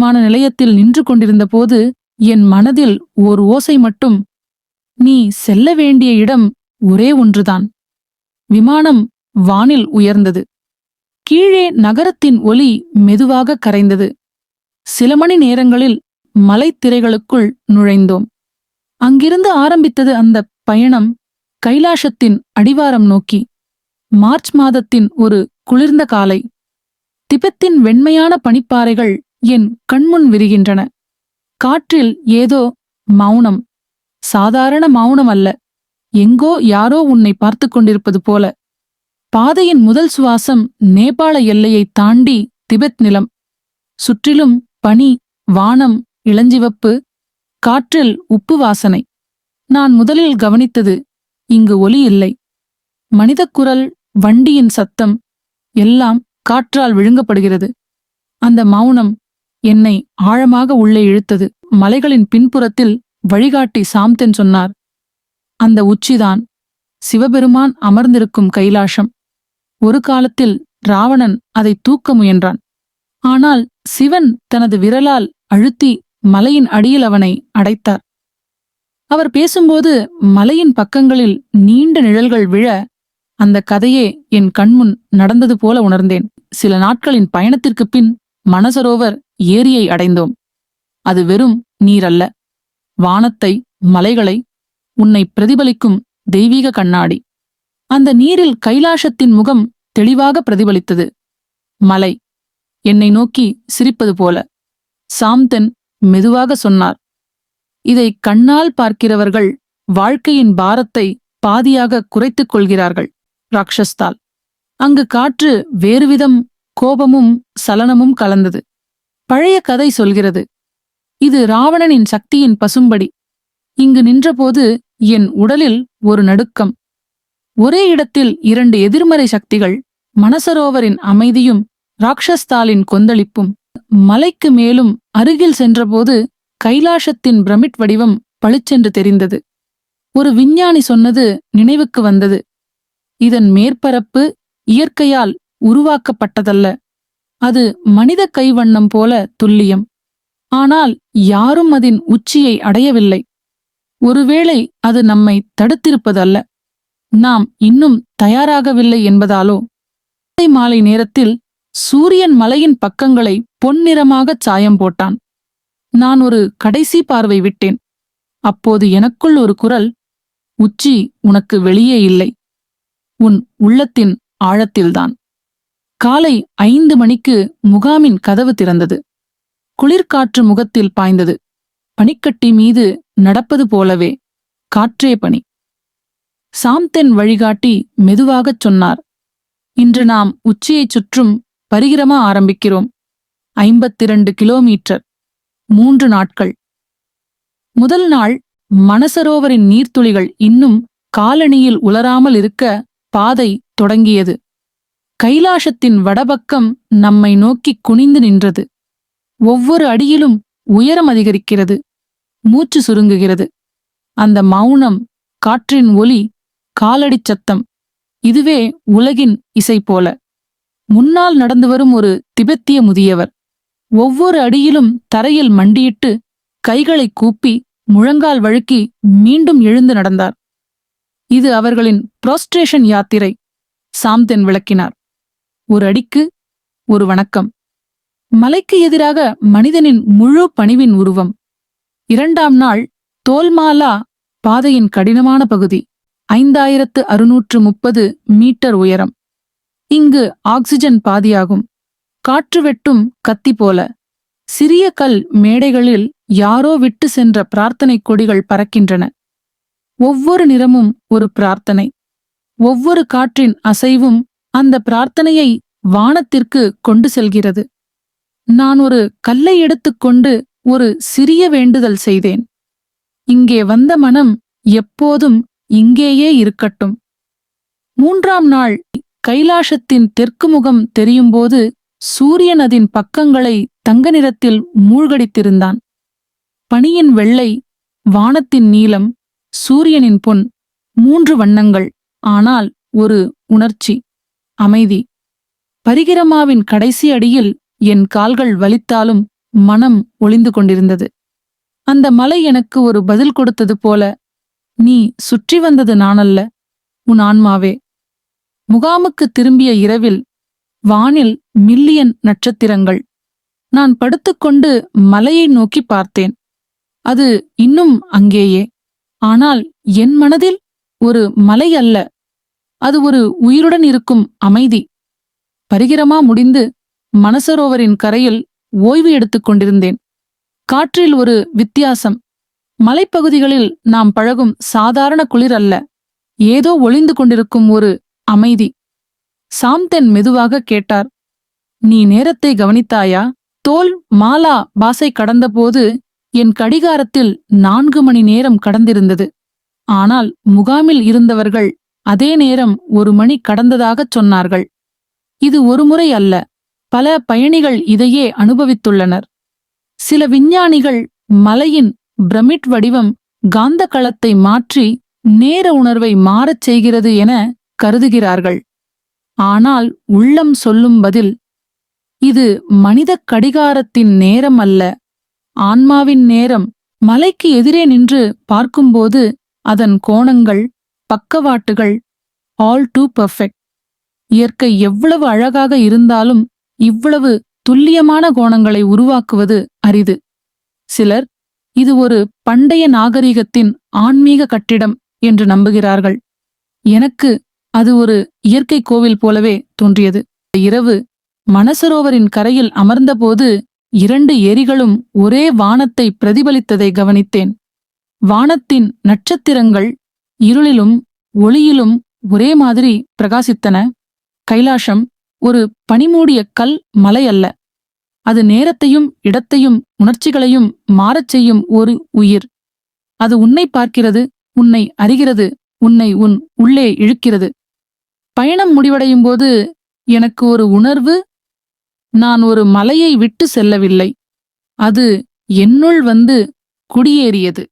மான நிலையத்தில் நின்று கொண்டிருந்த போது என் மனதில் ஓர் ஓசை மட்டும் நீ செல்ல வேண்டிய இடம் ஒரே ஒன்றுதான். விமானம் வானில் உயர்ந்தது. கீழே நகரத்தின் ஒலி மெதுவாக கரைந்தது. சில மணி நேரங்களில் மலைத்திரைகளுக்குள் நுழைந்தோம். அங்கிருந்து ஆரம்பித்தது அந்த பயணம் கைலாசத்தின் அடிவாரம் நோக்கி. மார்ச் மாதத்தின் ஒரு குளிர்ந்த காலை. திபெத்தின் வெண்மையான பனிப்பாறைகள் என் கண்முன் விரிகின்றன. காற்றில் ஏதோ மௌனம். சாதாரண மௌனம் அல்ல. எங்கோ யாரோ உன்னை பார்த்து கொண்டிருப்பது போல. பாதையின் முதல் சுவாசம் நேபாள எல்லையை தாண்டி திபெத் நிலம். சுற்றிலும் பனி வானம் இளஞ்சிவப்பு காற்றில் உப்பு வாசனை. நான் முதலில் கவனித்தது இங்கு ஒலி இல்லை. மனிதக் குரல் வண்டியின் சத்தம் எல்லாம் காற்றால் விழுங்கப்படுகிறது. அந்த மௌனம் என்னை ஆழமாக உள்ளே இழுத்தது. மலைகளின் பின்புறத்தில் வழிகாட்டி சாம்தென் சொன்னார். அந்த உச்சிதான் சிவபெருமான் அமர்ந்திருக்கும் கைலாசம் ஒரு காலத்தில் ராவணன் அதை தூக்க முயன்றான். ஆனால் சிவன் தனது விரலால் அழுத்தி மலையின் அடியில் அவனை அடைத்தார். அவர் பேசும்போது மலையின் பக்கங்களில் நீண்ட நிழல்கள் விழ அந்த கதையே என் கண்முன் நடந்தது போல உணர்ந்தேன். சில நாட்களின் பயணத்திற்குப் பின் மனசரோவர் ஏரியை அடைந்தோம். அது வெறும் நீரல்ல. வானத்தை மலைகளை உன்னை பிரதிபலிக்கும் தெய்வீக கண்ணாடி. அந்த நீரில் கைலாசத்தின் முகம் தெளிவாக பிரதிபலித்தது. மலை என்னை நோக்கி சிரிப்பது போல. சாம்தன் மெதுவாக சொன்னார். இதை கண்ணால் பார்க்கிறவர்கள் வாழ்க்கையின் பாரத்தை பாதியாக குறைத்துக் கொள்கிறார்கள் ராக்ஷஸ்தால் அங்கு காற்று வேறுவிதம் கோபமும் சலனமும் கலந்தது. பழைய கதை சொல்கிறது. இது ராவணனின் சக்தியின் பசும்படி. இங்கு நின்றபோது என் உடலில் ஒரு நடுக்கம். ஒரே இடத்தில் இரண்டு எதிர்மறை சக்திகள் மனசரோவரின் அமைதியும் ராக்ஷஸ்தாலின் கொந்தளிப்பும் மலைக்கு மேலும் அருகில் சென்றபோது கைலாசத்தின் பிரமிட் வடிவம் பளிச்சென்று தெரிந்தது. ஒரு விஞ்ஞானி சொன்னது நினைவுக்கு வந்தது. இதன் மேற்பரப்பு இயற்கையால் உருவாக்கப்பட்டதல்ல. அது மனித கைவண்ணம் போல துல்லியம். ஆனால் யாரும் அதன் உச்சியை அடையவில்லை. ஒருவேளை அது நம்மை தடுத்திருப்பதல்ல. நாம் இன்னும் தயாராகவில்லை என்பதாலோ. மாலை மாலை நேரத்தில் சூரியன் மலையின் பக்கங்களை பொன்னிறமாகச் சாயம் போட்டான். நான் ஒரு கடைசி பார்வை விட்டேன். அப்போது எனக்குள் ஒரு குரல் உச்சி உனக்கு வெளியே இல்லை. உன் உள்ளத்தின் ஆழத்தில்தான். காலை ஐந்து மணிக்கு முகாமின் கதவு திறந்தது. குளிர்காற்று முகத்தில் பாய்ந்தது. பனிக்கட்டி மீது நடப்பது போலவே காற்றே பனி. சாம்தென் வழிகாட்டி மெதுவாகச் சொன்னார். இன்று நாம் உச்சியைச் சுற்றும் பரிகிரமா ஆரம்பிக்கிறோம். ஐம்பத்திரண்டு கிலோமீட்டர். மூன்று நாட்கள். முதல் நாள் மனசரோவரின் நீர்த்துளிகள் இன்னும் காலணியில் உலராமல் இருக்க பாதை தொடங்கியது. கைலாசத்தின் வடபக்கம் நம்மை நோக்கி குனிந்து நின்றது. ஒவ்வொரு அடியிலும் உயரம் அதிகரிக்கிறது மூச்சு சுருங்குகிறது. அந்த மௌனம் காற்றின் ஒலி காலடிச் சத்தம் இதுவே உலகின் இசை போல. முன்னால் நடந்து வரும் ஒரு திபெத்திய முதியவர். ஒவ்வொரு அடியிலும் தரையில் மண்டியிட்டு கைகளை கூப்பி முழங்கால் வழுக்கி மீண்டும் எழுந்து நடந்தார். இது அவர்களின் புரோஸ்ட்ரேஷன் யாத்திரை சாம்தென் விளக்கினார். ஒரு அடிக்கு ஒரு வணக்கம். மலைக்கு எதிராக மனிதனின் முழு பணிவின் உருவம். இரண்டாம் நாள் தோல்மாலா பாதையின் கடினமான பகுதி. ஐந்தாயிரத்து அறுநூற்று முப்பது மீட்டர் உயரம். இங்கு ஆக்சிஜன் பாதியாகும். காற்று வெட்டும் கத்தி போல. சிறிய கல் மேடைகளில் யாரோ விட்டு சென்ற பிரார்த்தனை கொடிகள் பறக்கின்றன. ஒவ்வொரு நிறமும் ஒரு பிரார்த்தனை. ஒவ்வொரு காற்றின் அசைவும் அந்த பிரார்த்தனையை வானத்திற்கு கொண்டு செல்கிறது. நான் ஒரு கல்லை எடுத்துக்கொண்டு ஒரு சிறிய வேண்டுதல் செய்தேன். இங்கே வந்த மனம் எப்போதும் இங்கேயே இருக்கட்டும். மூன்றாம் நாள் கைலாசத்தின் தெற்கு முகம் தெரியும்போது சூரியன் அதன் பக்கங்களை தங்க நிறத்தில் மூழ்கடித்திருந்தான். பனியின் வெள்ளை வானத்தின் நீலம் சூரியனின் பொன் மூன்று வண்ணங்கள் ஆனால் ஒரு உணர்ச்சி. அமைதி. பரிகிரமாவின் கடைசி அடியில் என் கால்கள் வலித்தாலும் மனம் ஒளிந்து கொண்டிருந்தது. அந்த மலை எனக்கு ஒரு பதில் கொடுத்தது போல நீ சுற்றி வந்தது நானல்ல உன் ஆன்மாவே. முகாமுக்கு திரும்பிய இரவில் வானில் மில்லியன் நட்சத்திரங்கள். நான் படுத்துக்கொண்டு மலையை நோக்கி பார்த்தேன். அது இன்னும் அங்கேயே. ஆனால் என் மனதில் ஒரு மலை அல்ல. அது ஒரு உயிருடன் இருக்கும் அமைதி. பரிகிரமா முடிந்து மனசரோவரின் கரையில் ஓய்வு எடுத்துக் கொண்டிருந்தேன். காற்றில் ஒரு வித்தியாசம். மலைப்பகுதிகளில் நாம் பழகும் சாதாரண குளிர் அல்ல. ஏதோ ஒளிந்து கொண்டிருக்கும் ஒரு அமைதி. சாம்தன் மெதுவாக கேட்டார். நீ நேரத்தை கவனித்தாயா? தோல் மாலா பாசை கடந்தபோது என் கடிகாரத்தில் நான்கு மணி நேரம் கடந்திருந்தது. ஆனால் முகாமில் இருந்தவர்கள் அதே நேரம் ஒரு மணி கடந்ததாகச் சொன்னார்கள். இது ஒருமுறை அல்ல. பல பயணிகள் இதையே அனுபவித்துள்ளனர். சில விஞ்ஞானிகள் மலையின் பிரமிட் வடிவம் காந்த களத்தை மாற்றி நேர உணர்வை மாறச் செய்கிறது என கருதுகிறார்கள். ஆனால் உள்ளம் சொல்லும் பதில் இது மனிதக் கடிகாரத்தின் நேரம் அல்ல. ஆன்மாவின் நேரம் மலைக்கு எதிரே நின்று பார்க்கும்போது அதன் கோணங்கள் பக்கவாட்டுகள். ஆல் டூ பெர்ஃபெக்ட் இயற்கை எவ்வளவு அழகாக இருந்தாலும் இவ்வளவு துல்லியமான கோணங்களை உருவாக்குவது அரிது. சிலர் இது ஒரு பண்டைய நாகரிகத்தின் ஆன்மீக கட்டிடம் என்று நம்புகிறார்கள். எனக்கு அது ஒரு இயற்கை கோவில் போலவே தோன்றியது. இரவு மனசரோவரின் கரையில் அமர்ந்தபோது இரண்டு ஏரிகளும் ஒரே வானத்தை பிரதிபலித்ததை கவனித்தேன். வானத்தின் நட்சத்திரங்கள் இருளிலும் ஒளியிலும் ஒரே மாதிரி பிரகாசித்தன கைலாசம் ஒரு பனிமூடிய கல் மலை அல்ல. அது நேரத்தையும் இடத்தையும் உணர்ச்சிகளையும் மாறச் செய்யும் ஒரு உயிர். அது உன்னை பார்க்கிறது உன்னை அறிகிறது உன்னை உன் உள்ளே இழுக்கிறது. பயணம் முடிவடையும் போது எனக்கு ஒரு உணர்வு நான் ஒரு மலையை விட்டு செல்லவில்லை. அது என்னுள் வந்து குடியேறியது.